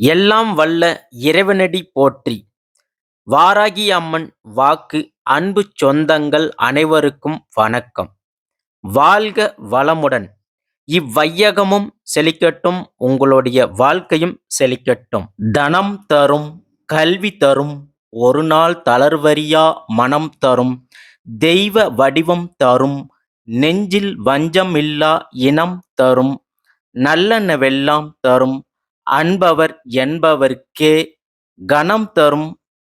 எல்லாம் வல்ல இறைவனடி போற்றி. வாராகி அம்மன் வாக்கு அன்பு சொந்தங்கள் அனைவருக்கும் வணக்கம். வாழ்க வளமுடன். இவ்வையகமும் செழிக்கட்டும் உங்களுடைய வாழ்க்கையும் செழிக்கட்டும். தனம் தரும் கல்வி தரும் ஒரு நாள் தளர்வரியா மனம் தரும் தெய்வ வடிவம் தரும் நெஞ்சில் வஞ்சமில்லா இனம் தரும் நல்லெண்ணவெல்லாம் தரும் அன்பவர் என்பவர்க்கே கணம் தரும்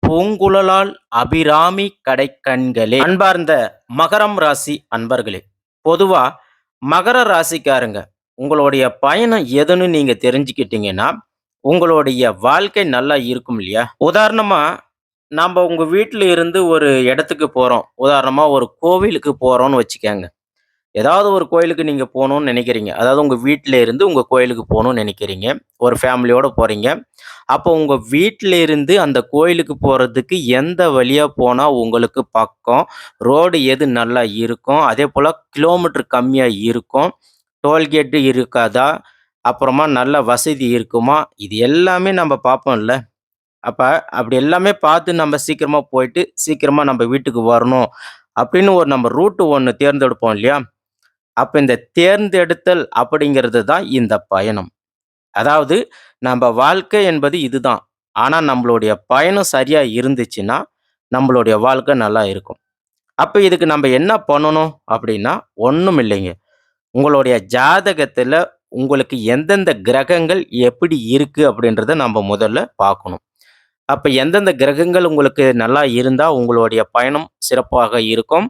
பூங்குழலால் அபிராமி கடைக்கண்களே. அன்பார்ந்த மகரம் ராசி அன்பர்களே பொதுவா மகர ராசிக்காரங்க உங்களுடைய பயணம் எதுன்னு நீங்க தெரிஞ்சுக்கிட்டீங்கன்னா உங்களுடைய வாழ்க்கை நல்லா இருக்கும் இல்லையா? உதாரணமா நம்ம உங்க வீட்டில் இருந்து ஒரு இடத்துக்கு போறோம். உதாரணமா ஒரு கோவிலுக்கு போறோம்னு வச்சுக்கோங்க. ஏதாவது ஒரு கோயிலுக்கு நீங்கள் போகணும்னு நினைக்கிறீங்க. அதாவது உங்கள் வீட்டில் இருந்து உங்கள் கோயிலுக்கு போகணும்னு நினைக்கிறீங்க. ஒரு ஃபேமிலியோடு போகிறீங்க அப்போ உங்கள் வீட்டில் இருந்து அந்த கோயிலுக்கு போகிறதுக்கு எந்த வழியாக போனால் உங்களுக்கு பக்கம் ரோடு எது நல்லா இருக்கும் அதே போல் கிலோமீட்டர் கம்மியாக இருக்கும் டோல்கேட்டு இருக்காதா அப்புறமா நல்ல வசதி இருக்குமா இது எல்லாமே நம்ம பார்ப்போம்ல. அப்போ அப்படி எல்லாமே பார்த்து நம்ம சீக்கிரமாக போயிட்டு சீக்கிரமாக நம்ம வீட்டுக்கு வரணும் அப்படின்னு ஒரு நம்ம ரூட்டு ஒன்று தேர்ந்தெடுப்போம் இல்லையா? அப்போ இந்த தேர்ந்தெடுத்தல் அப்படிங்கிறது தான் இந்த பயணம். அதாவது நம்ம வாழ்க்கை என்பது இதுதான். ஆனால் நம்மளுடைய பயணம் சரியாக இருந்துச்சுன்னா நம்மளுடைய வாழ்க்கை நல்லா இருக்கும். அப்போ இதுக்கு நம்ம என்ன பண்ணணும் அப்படின்னா ஒன்றும் இல்லைங்க. உங்களுடைய ஜாதகத்தில் உங்களுக்கு எந்தெந்த கிரகங்கள் எப்படி இருக்குது அப்படின்றத நம்ம முதல்ல பார்க்கணும். அப்போ எந்தெந்த கிரகங்கள் உங்களுக்கு நல்லா இருந்தால் உங்களுடைய பயணம் சிறப்பாக இருக்கும்.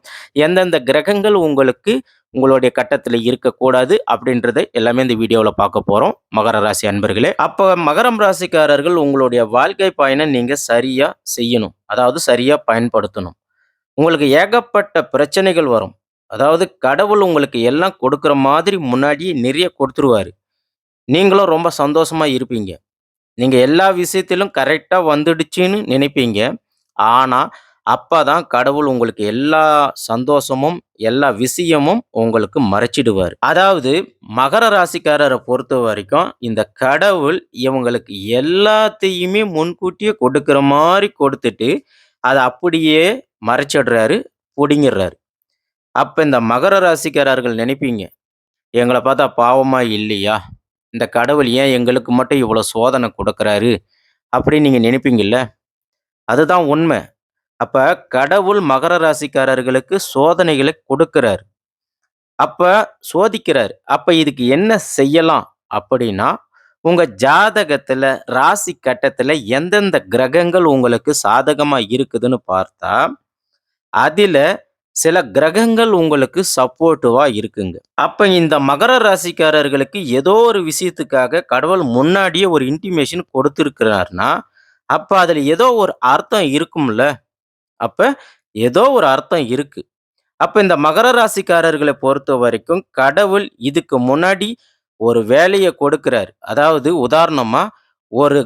எந்தெந்த கிரகங்கள் உங்களுக்கு உங்களுடைய கட்டத்தில் இருக்கக்கூடாது அப்படின்றத எல்லாமே இந்த வீடியோவில் பார்க்க போகிறோம் மகர ராசி அன்பர்களே அப்போ மகரம் ராசிக்காரர்கள் உங்களுடைய வாழ்க்கை பயணம் நீங்கள் சரியாக செய்யணும். அதாவது சரியாக பயன்படுத்தணும். உங்களுக்கு ஏகப்பட்ட பிரச்சனைகள் வரும். அதாவது கடவுள் உங்களுக்கு எல்லாம் கொடுக்குற மாதிரி முன்னாடியே நிறைய கொடுத்துருவாரு. நீங்களும் ரொம்ப சந்தோஷமாக இருப்பீங்க. நீங்கள் எல்லா விஷயத்திலும் கரெக்டாக வந்துடுச்சுன்னு நினைப்பீங்க. ஆனால் அப்போ தான் கடவுள் உங்களுக்கு எல்லா சந்தோஷமும் எல்லா விஷயமும் உங்களுக்கு மறைச்சிடுவார் அதாவது மகர ராசிக்காரரை பொறுத்த வரைக்கும் இந்த கடவுள் இவங்களுக்கு எல்லாத்தையுமே முன்கூட்டியே கொடுக்குற மாதிரி கொடுத்துட்டு அதை அப்படியே மறைச்சிடுறாரு பிடிங்கிடுறாரு அப்போ இந்த மகர ராசிக்காரர்கள் நினைப்பீங்க, எங்களை பார்த்தா பாவமா இல்லையா? இந்த கடவுள் ஏன் எங்களுக்கு மட்டும் இவ்வளோ சோதனை கொடுக்குறாரு அப்படின்னு நீங்கள் நினைப்பீங்கல்ல? அதுதான் உண்மை. அப்ப கடவுள் மகர ராசிக்காரர்களுக்கு சோதனைகளை கொடுக்கிறார் அப்ப சோதிக்கிறார் அப்ப இதுக்கு என்ன செய்யலாம் அப்படின்னா, உங்க ஜாதகத்துல ராசி கட்டத்துல எந்தெந்த கிரகங்கள் உங்களுக்கு சாதகமா இருக்குதுன்னு பார்த்தா, அதில் சில கிரகங்கள் உங்களுக்கு சப்போர்ட்டிவா இருக்குங்க. அப்ப இந்த மகர ராசிக்காரர்களுக்கு ஏதோ ஒரு விஷயத்துக்காக கடவுள் முன்னாடியே ஒரு இன்டிமேஷன் கொடுத்திருக்கிறார்னா, அப்ப அதுல ஏதோ ஒரு அர்த்தம் இருக்கும்ல. அப்போ ஏதோ ஒரு அர்த்தம் இருக்கு. அப்போ இந்த மகர ராசிக்காரர்களை பொறுத்த வரைக்கும் கடவுள் இதுக்கு முன்னாடி ஒரு வேலையை கொடுக்குறாரு அதாவது உதாரணமாக ஒரு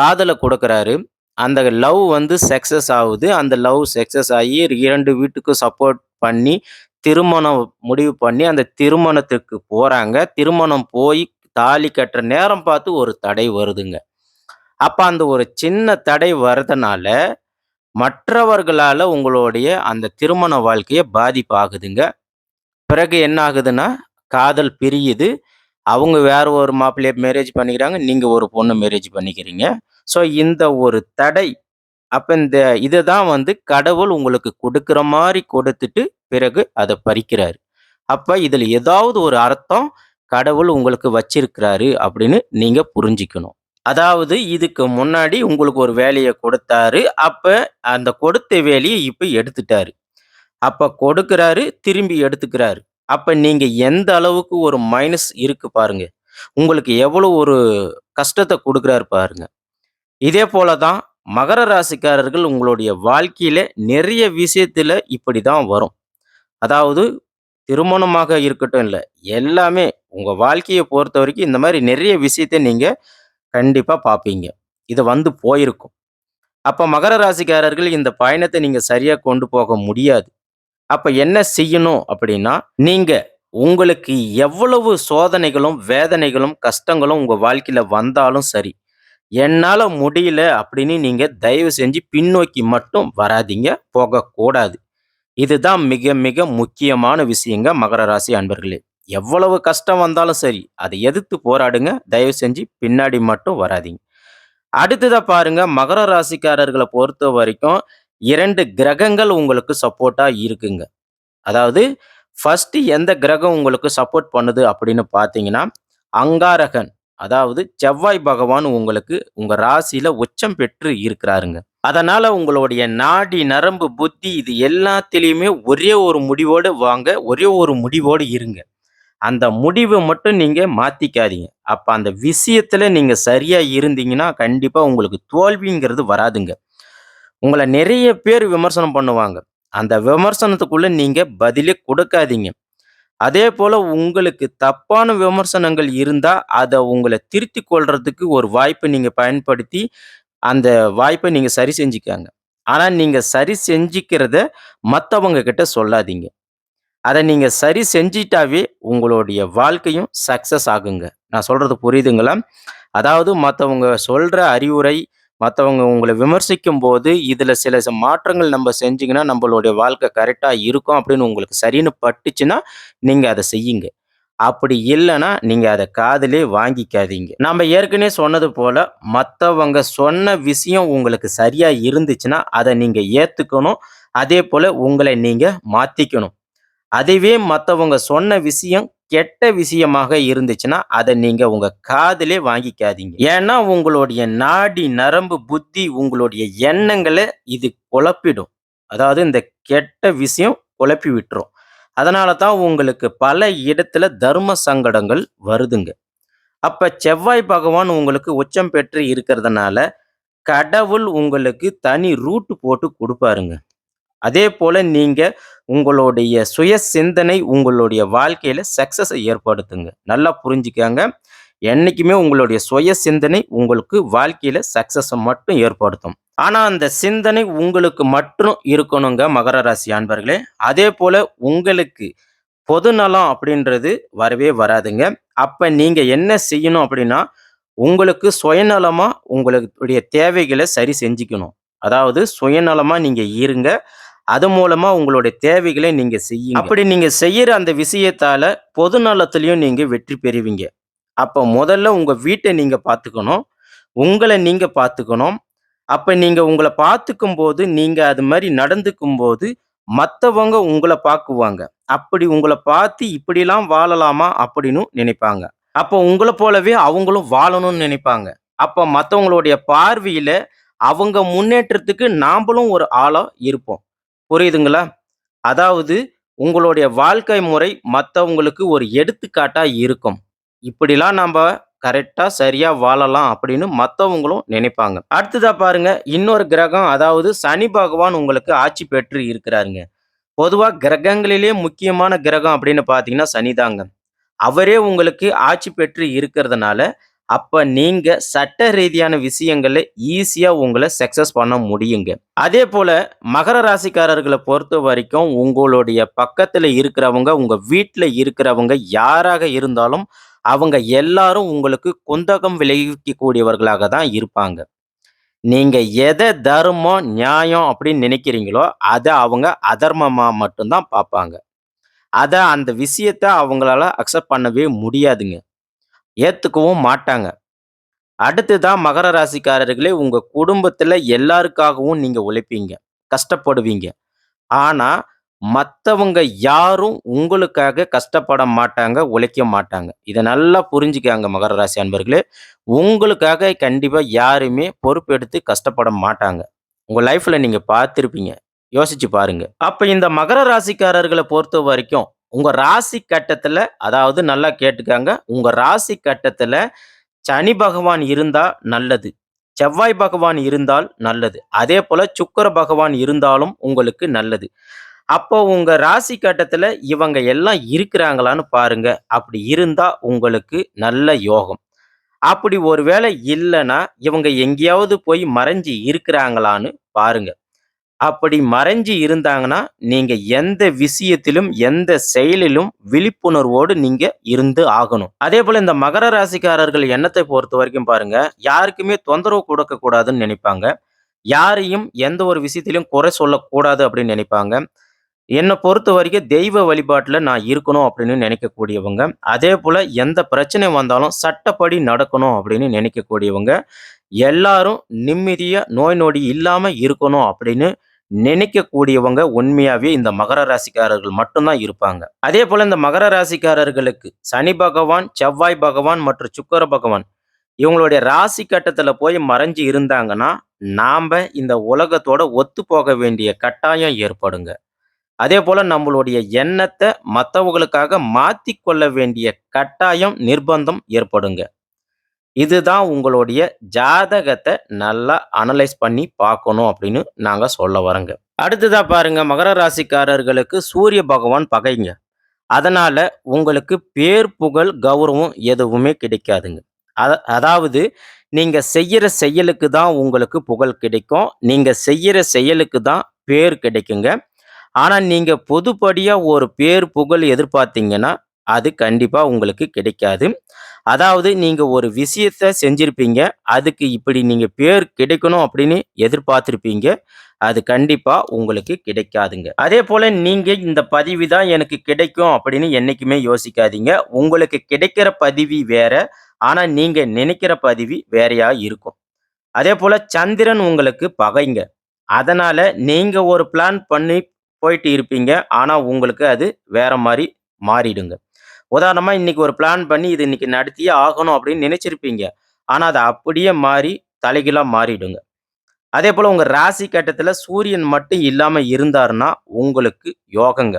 காதலை கொடுக்குறாரு அந்த லவ் வந்து சக்ஸஸ் ஆகுது. அந்த லவ் சக்ஸஸ் ஆகி இரண்டு வீட்டுக்கும் சப்போர்ட் பண்ணி, திருமணம் முடிவு பண்ணி, அந்த திருமணத்துக்கு போகிறாங்க திருமணம் போய் தாலி கட்டுற நேரம் பார்த்து ஒரு தடை வருதுங்க. அப்போ அந்த ஒரு சின்ன தடை வர்றதுனால மற்றவர்களால் உங்களுடைய அந்த திருமண வாழ்க்கையை பாதிப்பாகுதுங்க பிறகு என்ன ஆகுதுன்னா, காதல் பிரியுது. அவங்க வேற ஒரு மாப்பிள்ளைய மேரேஜ் பண்ணிக்கிறாங்க. நீங்கள் ஒரு பொண்ணை மேரேஜ் பண்ணிக்கிறீங்க. ஸோ இந்த ஒரு தடை, அப்போ இந்த இதை தான் வந்து கடவுள் உங்களுக்கு கொடுக்குற மாதிரி கொடுத்துட்டு, பிறகு அதை பறிக்கிறாரு. அப்போ இதில் ஏதாவது ஒரு அர்த்தம் கடவுள் உங்களுக்கு வச்சிருக்கிறாரு அப்படின்னு நீங்கள் புரிஞ்சுக்கணும். அதாவது இதுக்கு முன்னாடி உங்களுக்கு ஒரு வேலையை கொடுத்தாரு. அப்போ அந்த கொடுத்த வேலையை இப்போ எடுத்துட்டாரு. அப்போ கொடுக்குறாரு திரும்பி எடுத்துக்கிறாரு. அப்போ நீங்கள் எந்த அளவுக்கு ஒரு மைனஸ் இருக்கு பாருங்க. உங்களுக்கு எவ்வளோ ஒரு கஷ்டத்தை கொடுக்குறாரு பாருங்க. இதே போல தான் மகர ராசிக்காரர்கள் உங்களுடைய வாழ்க்கையில நிறைய விஷயத்துல இப்படிதான் வரும். அதாவது திருமணமாக இருக்கட்டும் இல்லை எல்லாமே உங்கள் வாழ்க்கையை பொறுத்த வரைக்கும் இந்த மாதிரி நிறைய விஷயத்த நீங்கள் கண்டிப்பாக பார்ப்பீங்க. இது வந்து போயிருக்கும். அப்போ மகர ராசிக்காரர்கள் இந்த பயணத்தை நீங்கள் சரியாக கொண்டு போக முடியாது. அப்போ என்ன செய்யணும் அப்படின்னா, நீங்கள் உங்களுக்கு எவ்வளவு சோதனைகளும், வேதனைகளும், கஷ்டங்களும் உங்கள் வாழ்க்கையில் வந்தாலும் சரி, என்னால் முடியல அப்படின்னு நீங்கள் தயவு செஞ்சு பின்னோக்கி மட்டும் வராதீங்க, போகக்கூடாது. இதுதான் மிக மிக முக்கியமான விஷயங்க மகர ராசி அன்பர்களே. எவ்வளவு கஷ்டம் வந்தாலும் சரி, அதை எதிர்த்து போராடுங்க. தயவு செஞ்சு பின்னாடி மட்டும் வராதீங்க. அடுத்ததாக பாருங்க, மகர ராசிக்காரர்களை பொறுத்த வரைக்கும் இரண்டு கிரகங்கள் உங்களுக்கு சப்போர்ட்டாக இருக்குங்க. அதாவது ஃபஸ்ட்டு எந்த கிரகம் உங்களுக்கு சப்போர்ட் பண்ணுது அப்படின்னு பார்த்தீங்கன்னா, அங்காரகன். அதாவது செவ்வாய் பகவான் உங்களுக்கு உங்கள் ராசியில் உச்சம் பெற்று இருக்கிறாருங்க. அதனால் உங்களுடைய நாடி, நரம்பு, புத்தி இது எல்லாத்திலையுமே ஒரே ஒரு முடிவோடு வாங்க. ஒரே ஒரு முடிவோடு இருங்க. அந்த முடிவை மட்டும் நீங்கள் மாற்றிக்காதீங்க அப்போ அந்த விஷயத்தில் நீங்கள் சரியாக இருந்தீங்கன்னா, கண்டிப்பாக உங்களுக்கு தோல்விங்கிறது வராதுங்க. உங்களை நிறைய பேர் விமர்சனம் பண்ணுவாங்க. அந்த விமர்சனத்துக்குள்ளே நீங்கள் பதிலே கொடுக்காதீங்க அதே போல் உங்களுக்கு தப்பான விமர்சனங்கள் இருந்தால் அதை உங்களை திருத்தி கொள்றதுக்கு ஒரு வாய்ப்பை நீங்கள் பயன்படுத்தி, அந்த வாய்ப்பை நீங்கள் சரி செஞ்சுக்காங்க ஆனால் நீங்கள் சரி செஞ்சுக்கிறத மற்றவங்க கிட்ட சொல்லாதீங்க. அதை நீங்கள் சரி செஞ்சிட்டாவே உங்களுடைய வாழ்க்கையும் சக்ஸஸ் ஆகுங்க. நான் சொல்கிறது புரியுதுங்களா? அதாவது மற்றவங்க சொல்கிற அறிவுரை, மற்றவங்க உங்களை விமர்சிக்கும் விமர்சிக்கும்போது, இதில் சில மாற்றங்கள் நம்ம செஞ்சிங்கன்னா நம்மளுடைய வாழ்க்கை கரெக்டாக இருக்கும் அப்படின்னு உங்களுக்கு சரின்னு பட்டுச்சுன்னா, நீங்கள் அதை செய்யுங்க. அப்படி இல்லைன்னா நீங்கள் அதை காதலே வாங்கிக்காதீங்க. நம்ம ஏற்கனவே சொன்னது போல் மற்றவங்க சொன்ன விஷயம் உங்களுக்கு சரியாக இருந்துச்சுன்னா, அதை நீங்கள் ஏற்றுக்கணும் அதே போல் உங்களை நீங்கள் மாற்றிக்கணும் அதுவே மற்றவங்க சொன்ன விஷயம் கெட்ட விஷயமாக இருந்துச்சுன்னா, அதை நீங்க உங்க காதலே வாங்கிக்காதீங்க. ஏன்னா, உங்களுடைய நாடி, நரம்பு, புத்தி, உங்களுடைய எண்ணங்களை இது குழப்பிடும். அதாவது இந்த கெட்ட விஷயம் குழப்பி விட்டுரும். அதனால தான் உங்களுக்கு பல இடத்துல தர்ம சங்கடங்கள் வருதுங்க. அப்ப செவ்வாய் பகவான் உங்களுக்கு உச்சம் பெற்று இருக்கிறதுனால, கடவுள் உங்களுக்கு தனி ரூட் போட்டு கொடுப்பாருங்க அதே போல் நீங்கள் உங்களுடைய சுய சிந்தனை உங்களுடைய வாழ்க்கையில் சக்ஸஸை ஏற்படுத்துங்க. நல்லா புரிஞ்சுக்காங்க என்றைக்குமே உங்களுடைய சுய சிந்தனை உங்களுக்கு வாழ்க்கையில் சக்ஸஸை மட்டும் ஏற்படுத்தும். ஆனால் அந்த சிந்தனை உங்களுக்கு மட்டும் இருக்கணுங்க மகர ராசி அன்பர்களே. அதேபோல உங்களுக்கு பொதுநலம் அப்படின்றது வரவே வராதுங்க. அப்போ நீங்கள் என்ன செய்யணும் அப்படின்னா, உங்களுக்கு சுயநலமாக உங்களுடைய தேவைகளை சரி செஞ்சுக்கணும். அதாவது சுயநலமாக நீங்கள் இருங்க. அது மூலமா உங்களுடைய தேவைகளை நீங்க செய்யுங்க. அப்படி நீங்க செய்யற அந்த விஷயத்தால பொது நலத்திலயும் நீங்க வெற்றி பெறுவீங்க. அப்ப முதல்ல உங்க வீட்டை நீங்க பார்த்துக்கணும். உங்களை நீங்க பார்த்துக்கணும். அப்ப நீங்க பார்த்துக்கும் பார்த்துக்கும்போது, நீங்க அது மாதிரி நடந்துக்கும் போது மற்றவங்க உங்களை பார்க்குவாங்க. அப்படி உங்களை பார்த்து இப்படிலாம் வாழலாமா அப்படின்னு நினைப்பாங்க. அப்போ உங்களை போலவே அவங்களும் வாழணும்னு நினைப்பாங்க. அப்போ மற்றவங்களுடைய பார்வையில் அவங்க முன்னேற்றத்துக்கு நாம்பளும் ஒரு ஆளாக இருப்போம். புரியுதுங்களா? அதாவது உங்களுடைய வாழ்க்கை முறை மற்றவங்களுக்கு ஒரு எடுத்துக்காட்டாக இருக்கும். இப்படிலாம் நம்ப கரெக்டாக சரியாக வாழலாம் அப்படின்னு மற்றவங்களும் நினைப்பாங்க. அடுத்ததாக பாருங்க, இன்னொரு கிரகம் அதாவது சனி பகவான் உங்களுக்கு ஆட்சி பெற்று இருக்கிறாருங்க. பொதுவாக கிரகங்களிலே முக்கியமான கிரகம் அப்படின்னு பார்த்தீங்கன்னா சனிதாங்க. அவரே உங்களுக்கு ஆட்சி பெற்று இருக்கிறதுனால, அப்போ நீங்கள் சட்ட ரீதியான விஷயங்கள்ல ஈஸியாக உங்களை சக்ஸஸ் பண்ண முடியுங்க. அதே போல் மகர ராசிக்காரர்களை பொறுத்த வரைக்கும் உங்களுடைய பக்கத்தில் இருக்கிறவங்க, உங்கள் வீட்டில் இருக்கிறவங்க யாராக இருந்தாலும், அவங்க எல்லாரும் உங்களுக்கு குந்தகம் விளைவிக்கக்கூடியவர்களாக தான் இருப்பாங்க. நீங்கள் எதை தர்மம், நியாயம் அப்படின்னு நினைக்கிறீங்களோ, அதை அவங்க அதர்மமாக மட்டும்தான் பார்ப்பாங்க. அதை அந்த விஷயத்த அவங்களால அக்செப்ட் பண்ணவே முடியாதுங்க. ஏற்றுக்கவும் மாட்டாங்க. அடுத்ததா மகர ராசிக்காரர்களே, உங்கள் குடும்பத்தில் எல்லாருக்காகவும் நீங்கள் உழைப்பீங்க. கஷ்டப்படுவீங்க. ஆனால் மற்றவங்க யாரும் உங்களுக்காக கஷ்டப்பட மாட்டாங்க, உழைக்க மாட்டாங்க. இதை நல்லா புரிஞ்சுக்காங்க மகர ராசி அன்பர்களே. உங்களுக்காக கண்டிப்பாக யாருமே பொறுப்பெடுத்து கஷ்டப்பட மாட்டாங்க. உங்கள் லைஃப்பில் நீங்கள் பார்த்துருப்பீங்க யோசிச்சு பாருங்க. அப்போ இந்த மகர ராசிக்காரர்களை பொறுத்த வரைக்கும் உங்கள் ராசி கட்டத்தில் அதாவது நல்லா கேட்டுக்காங்க உங்கள் ராசி கட்டத்தில் சனி பகவான் இருந்தால் நல்லது. செவ்வாய் பகவான் இருந்தால் நல்லது. அதே போல் சுக்கர பகவான் இருந்தாலும் உங்களுக்கு நல்லது. அப்போ உங்கள் ராசி கட்டத்தில் இவங்க எல்லாம் இருக்கிறாங்களான்னு பாருங்க. அப்படி இருந்தால் உங்களுக்கு நல்ல யோகம். அப்படி ஒருவேளை இல்லைன்னா இவங்க எங்கேயாவது போய் மறைஞ்சு இருக்கிறாங்களான்னு பாருங்கள் அப்படி மறைஞ்சு இருந்தாங்கன்னா, நீங்கள் எந்த விஷயத்திலும், எந்த செயலிலும் விழிப்புணர்வோடு நீங்கள் இருந்து ஆகணும். அதே போல் இந்த மகர ராசிக்காரர்கள் எண்ணத்தை பொறுத்தவரைக்கும் பாருங்க, யாருக்குமே தொந்தரவு கொடுக்கக்கூடாதுன்னு நினைப்பாங்க. யாரையும் எந்த ஒரு விஷயத்திலும் குறை சொல்லக்கூடாது அப்படின்னு நினைப்பாங்க. என்னை பொறுத்த வரைக்கும் தெய்வ வழிபாட்டில் நான் இருக்கணும் அப்படின்னு நினைக்கக்கூடியவங்க. அதே போல் எந்த பிரச்சனை வந்தாலும் சட்டப்படி நடக்கணும் அப்படின்னு நினைக்கக்கூடியவங்க. எல்லாரும் நிம்மதியாக நோய் நொடி இல்லாமல் இருக்கணும் அப்படின்னு நினைக்கக்கூடியவங்க உண்மையாவே இந்த மகர ராசிக்காரர்கள் மட்டும்தான் இருப்பாங்க அதே போல இந்த மகர ராசிக்காரர்களுக்கு சனி பகவான், செவ்வாய் பகவான் மற்றும் சுக்கர பகவான் இவங்களுடைய ராசி கட்டத்துல போய் மறைஞ்சு இருந்தாங்கன்னா, நாம இந்த உலகத்தோட ஒத்து போக வேண்டிய கட்டாயம் ஏற்படுங்க. அதே போல் நம்மளுடைய எண்ணத்தை மற்றவங்களுக்காக மாத்திக் கொள்ள வேண்டிய கட்டாயம், நிர்பந்தம் ஏற்படுங்க. இதுதான் உங்களுடைய ஜாதகத்தை நல்லா அனலைஸ் பண்ணி பார்க்கணும் அப்படின்னு நாங்கள் சொல்ல வரோங்க அடுத்ததாக பாருங்க மகர ராசிக்காரர்களுக்கு சூரிய பகவான் பகைங்க. அதனால் உங்களுக்கு பேர், புகழ், கௌரவம் எதுவுமே கிடைக்காதுங்க. அத அதாவது நீங்கள் செய்கிற செயலுக்கு தான் உங்களுக்கு புகழ் கிடைக்கும். நீங்கள் செய்கிற செயலுக்கு தான் பேர் கிடைக்குங்க. ஆனால் நீங்கள் பொதுப்படியாக ஒரு பேர், புகழ் எதிர்பார்த்தீங்கன்னா, அது கண்டிப்பாக உங்களுக்கு கிடைக்காது. அதாவது நீங்கள் ஒரு விஷயத்த செஞ்சுருப்பீங்க அதுக்கு இப்படி நீங்கள் பேர் கிடைக்கணும் அப்படின்னு எதிர்பார்த்துருப்பீங்க அது கண்டிப்பாக உங்களுக்கு கிடைக்காதுங்க. அதே போல் நீங்கள் இந்த பதவி தான் எனக்கு கிடைக்கும் அப்படின்னு என்றைக்குமே யோசிக்காதீங்க. உங்களுக்கு கிடைக்கிற பதவி வேற. ஆனால் நீங்கள் நினைக்கிற பதவி வேறையாக இருக்கும். அதே போல் சந்திரன் உங்களுக்கு பகைங்க. அதனால் நீங்கள் ஒரு பிளான் பண்ணி போயிட்டு இருப்பீங்க. ஆனால் உங்களுக்கு அது வேற மாதிரி மாறிடுங்க. உதாரணமாக இன்னைக்கு ஒரு பிளான் பண்ணி இது இன்னைக்கு நடத்தியே ஆகணும் அப்படின்னு நினைச்சிருப்பீங்க. ஆனால் அது அப்படியே மாறி தலைகீழா மாறிடுங்க. அதேபோல உங்கள் ராசி கட்டத்தில் சூரியன் மட்டும் இல்லாமல் இருந்தாருன்னா, உங்களுக்கு யோகங்க.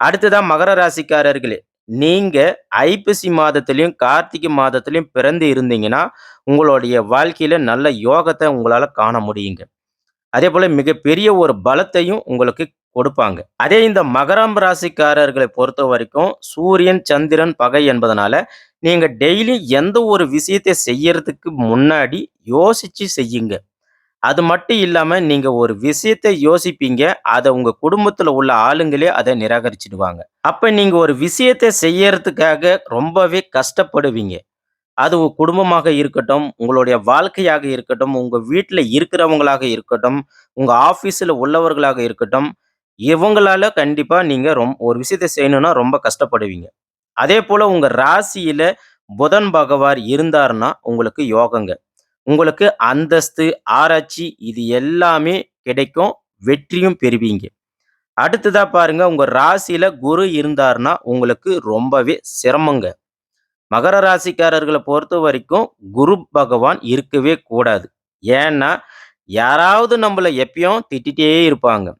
அடுத்ததா மகர ராசிக்காரர்களே, நீங்கள் ஐப்பசி மாதத்துலேயும் கார்த்திகை மாதத்துலேயும் பிறந்து இருந்தீங்கன்னா, உங்களுடைய வாழ்க்கையில நல்ல யோகத்தை உங்களால் காண முடியுங்க. அதே போல் மிகப்பெரிய ஒரு பலத்தையும் உங்களுக்கு கொடுப்பாங்க. அதே இந்த மகரம் ராசிக்காரர்களை பொறுத்த வரைக்கும் சூரியன், சந்திரன் பகை என்பதனால, நீங்கள் டெய்லி எந்த ஒரு விஷயத்தை செய்யறதுக்கு முன்னாடி யோசிச்சு செய்யுங்க. அது மட்டும் இல்லாமல் நீங்கள் ஒரு விஷயத்தை யோசிப்பீங்க. அதை உங்கள் குடும்பத்தில் உள்ள ஆளுங்களே அதை நிராகரிச்சிடுவாங்க அப்போ நீங்கள் ஒரு விஷயத்த செய்யறதுக்காக ரொம்பவே கஷ்டப்படுவீங்க. அது குடும்பமாக இருக்கட்டும், உங்களுடைய வாழ்க்கையாக இருக்கட்டும், உங்கள் வீட்டில் இருக்கிறவங்களாக இருக்கட்டும், உங்கள் ஆஃபீஸில் உள்ளவர்களாக இருக்கட்டும், இவங்களால கண்டிப்பாக நீங்கள் ரொம் ஒரு விஷயத்த செய்யணும்னா ரொம்ப கஷ்டப்படுவீங்க. அதே போல் உங்கள் ராசியில் புதன் பகவார் இருந்தார்னா உங்களுக்கு யோகங்க. உங்களுக்கு அந்தஸ்து, ஆராய்ச்சி இது எல்லாமே கிடைக்கும். வெற்றியும் பெறுவீங்க. அடுத்ததாக பாருங்க, உங்கள் ராசியில் குரு இருந்தார்னா உங்களுக்கு ரொம்பவே சிரமங்க. மகர ராசிக்காரர்களை பொறுத்த வரைக்கும் குரு பகவான் இருக்கவே கூடாது. ஏன்னா, யாராவது நம்மளை எப்பயும் திட்டிகிட்டே இருப்பாங்க.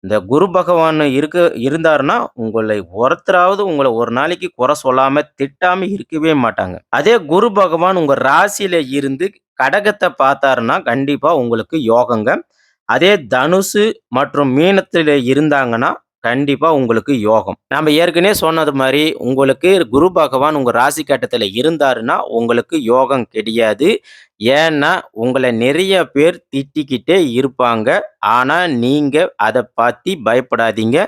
இந்த குரு பகவான் இருக்க இருந்தாருன்னா, உங்களை ஒருத்தராவது உங்களை ஒரு நாளைக்கு குறை சொல்லாமல் திட்டாமல் இருக்கவே மாட்டாங்க. அதே குரு பகவான் உங்கள் ராசியில் இருந்து கடகத்தை பார்த்தாருன்னா, கண்டிப்பாக உங்களுக்கு யோகங்க. அதே தனுசு மற்றும் மீனத்தில் இருந்தாங்கன்னா, கண்டிப்பாக உங்களுக்கு யோகம். நம்ம ஏற்கனவே சொன்னது மாதிரி உங்களுக்கு குரு பகவான் உங்கள் ராசி கட்டத்தில் இருந்தாருன்னா, உங்களுக்கு யோகம் கிடையாது. ஏன்னா, உங்களை நிறைய பேர் திட்டிக்கிட்டே இருப்பாங்க. ஆனால் நீங்கள் அதை பற்றி பயப்படாதீங்க.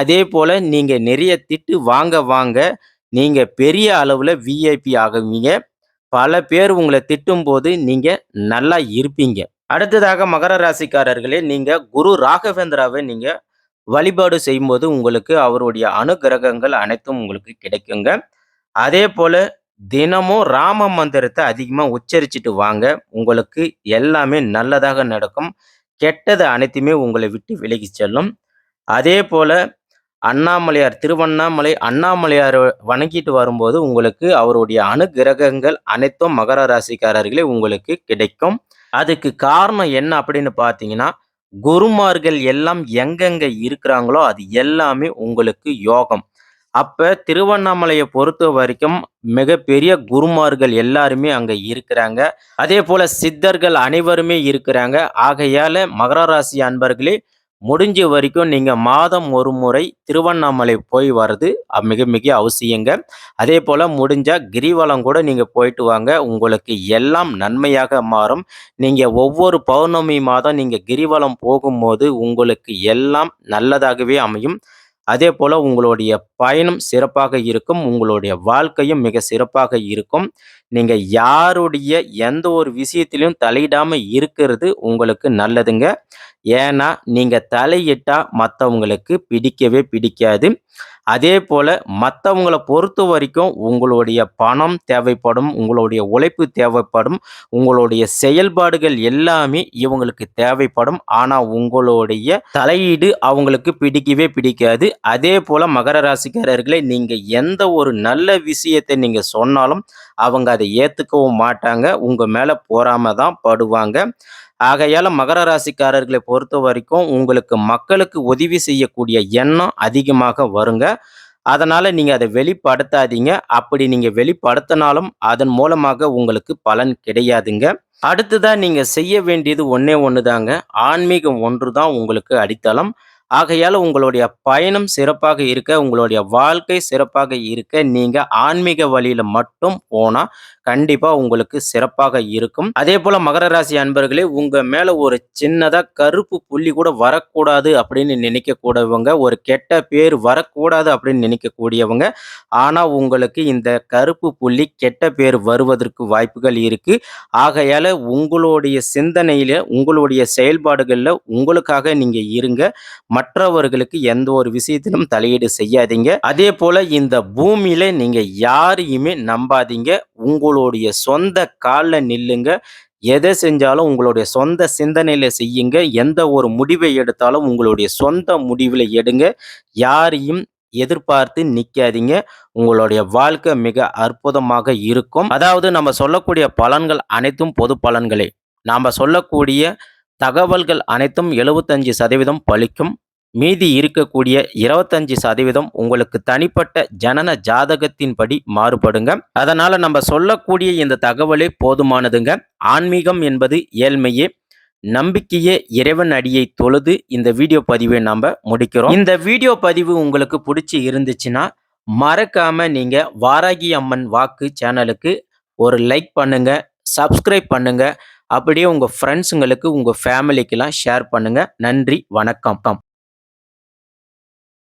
அதே போல் நீங்கள் நிறைய திட்டு வாங்க வாங்க, நீங்கள் பெரிய அளவில் விஐபி ஆகுவீங்க. பல பேர் உங்கள திட்டும்போது நீங்கள் நல்லா இருப்பீங்க. அடுத்ததாக மகர ராசிக்காரர்களே, நீங்கள் குரு ராகவேந்திராவை நீங்கள் வழிபாடு செய்யும்போது, உங்களுக்கு அவருடைய அனுகிரகங்கள் அனைத்தும் உங்களுக்கு கிடைக்குங்க. அதே போல தினமும் ராம மந்திரத்தை அதிகமாக உச்சரிச்சுட்டு வாங்க. உங்களுக்கு எல்லாமே நல்லதாக நடக்கும். கெட்டது அனைத்துமே உங்களை விட்டு விலகி செல்லும். அதே போல அண்ணாமலையார் திருவண்ணாமலை அண்ணாமலையார் வணங்கிட்டு வரும்போது, உங்களுக்கு அவருடைய அனுகிரகங்கள் அனைத்தும் மகர ராசிக்காரர்களே உங்களுக்கு கிடைக்கும். அதுக்கு காரணம் என்ன அப்படின்னு பார்த்தீங்கன்னா, குருமார்கள் எல்லாம் எங்கெங்க இருக்கிறாங்களோ, அது எல்லாமே உங்களுக்கு யோகம். அப்ப பொறுத்த வரைக்கும் மிகப்பெரிய குருமார்கள் எல்லாருமே அங்க இருக்கிறாங்க. அதே போல சித்தர்கள் அனைவருமே இருக்கிறாங்க. ஆகையால மகர ராசி அன்பர்களே, முடிஞ்ச வரைக்கும் நீங்கள் மாதம் ஒரு முறை திருவண்ணாமலை போய் வர்றது மிக மிக அவசியங்க. அதே போல் முடிஞ்சால் கிரிவலம் கூட நீங்கள் போயிட்டு வாங்க. உங்களுக்கு எல்லாம் நன்மையாக மாறும். நீங்கள் ஒவ்வொரு பௌர்ணமி மாதம் நீங்கள் கிரிவலம் போகும்போது உங்களுக்கு எல்லாம் நல்லதாகவே அமையும். அதே போல் உங்களுடைய பயணம் சிறப்பாக இருக்கும். உங்களுடைய வாழ்க்கையும் மிக சிறப்பாக இருக்கும். நீங்க யாருடைய எந்த ஒரு விஷயத்திலையும் தலையிடாம இருக்கிறது உங்களுக்கு நல்லதுங்க. ஏன்னா நீங்க தலையிட்டா மற்றவங்களுக்கு பிடிக்கவே பிடிக்காது. அதே போல மற்றவங்கள பொறுத்த வரைக்கும் உங்களுடைய பணம் தேவைப்படும் உங்களுடைய உழைப்பு தேவைப்படும் உங்களுடைய செயல்பாடுகள் எல்லாமே இவங்களுக்கு தேவைப்படும். ஆனால் உங்களுடைய தலையீடு அவங்களுக்கு பிடிக்கவே பிடிக்காது. அதே போல மகர ராசிக்காரர்களை நீங்கள் எந்த ஒரு நல்ல விஷயத்தை நீங்கள் சொன்னாலும் அவங்க அதை ஏற்றுக்கவும் மாட்டாங்க. உங்கள் மேலே போறாமல் தான் படுவாங்க. ஆகையால் மகர ராசிக்காரர்களை பொறுத்த வரைக்கும் உங்களுக்கு மக்களுக்கு உதவி செய்யக்கூடிய எண்ணம் அதிகமாக வருங்க. அதனால் நீங்கள் அதை வெளிப்படுத்தாதீங்க. அப்படி நீங்கள் வெளிப்படுத்தினாலும் அதன் மூலமாக உங்களுக்கு பலன் கிடையாதுங்க. அடுத்ததாக நீங்கள் செய்ய வேண்டியது ஒன்றே ஒன்று தாங்க ஆன்மீகம் ஒன்று தான் உங்களுக்கு அடித்தளம். ஆகையால் உங்களுடைய பயணம் சிறப்பாக இருக்க உங்களுடைய வாழ்க்கை சிறப்பாக இருக்க நீங்கள் ஆன்மீக வழியில் மட்டும் போனால் கண்டிப்பா உங்களுக்கு சிறப்பாக இருக்கும். அதே போல மகர ராசி அன்பர்களே உங்க மேல ஒரு சின்னதா கருப்பு புள்ளி கூட வரக்கூடாது அப்படின்னு நினைக்க கூடவங்க ஒரு கெட்ட பேர் வரக்கூடாது அப்படின்னு நினைக்கக்கூடியவங்க ஆனா உங்களுக்கு இந்த கருப்பு புள்ளி கெட்ட பேர் வருவதற்கு வாய்ப்புகள் இருக்கு. ஆகையால உங்களுடைய சிந்தனையில உங்களுடைய செயல்பாடுகள்ல உங்களுக்காக நீங்க இருங்க. மற்றவர்களுக்கு எந்த ஒரு விஷயத்திலும் தலையீடு செய்யாதீங்க. அதே போல இந்த பூமியில நீங்க யாரையுமே நம்பாதீங்க. உங்களுடைய உங்களுடைய சொந்த காலில் நில்லுங்க. எதை செஞ்சாலும் உங்களுடைய சொந்த சிந்தனையில் செய்யுங்க. எந்த ஒரு முடிவை எடுத்தாலும் உங்களுடைய சொந்த முடிவில் எடுங்க. யாரையும் எதிர்பார்த்து நிற்காதீங்க உங்களுடைய வாழ்க்கை மிக அற்புதமாக இருக்கும். அதாவது நம்ம சொல்லக்கூடிய பலன்கள் அனைத்தும் பொது பலன்களே. நாம் சொல்லக்கூடிய தகவல்கள் அனைத்தும் எழுபத்தஞ்சு சதவீதம் பலிக்கும் மீதி இருக்கக்கூடிய இருபத்தஞ்சு சதவீதம் உங்களுக்கு தனிப்பட்ட ஜனன ஜாதகத்தின்படி மாறுபடுங்க. அதனால நம்ம சொல்லக்கூடிய இந்த தகவலே போதுமானதுங்க. ஆன்மீகம் என்பது ஏழ்மையே. நம்பிக்கையே இறைவன் அடியை தொழுது இந்த வீடியோ பதிவை நம்ம முடிக்கிறோம். இந்த வீடியோ பதிவு உங்களுக்கு பிடிச்சி இருந்துச்சுன்னா மறக்காம நீங்க வாராகி அம்மன் வாக்கு சேனலுக்கு ஒரு லைக் பண்ணுங்க சப்ஸ்கிரைப் பண்ணுங்க. அப்படியே உங்க ஃப்ரெண்ட்ஸுங்களுக்கு உங்க ஃபேமிலிக்கெல்லாம் ஷேர் பண்ணுங்க. நன்றி வணக்கம்.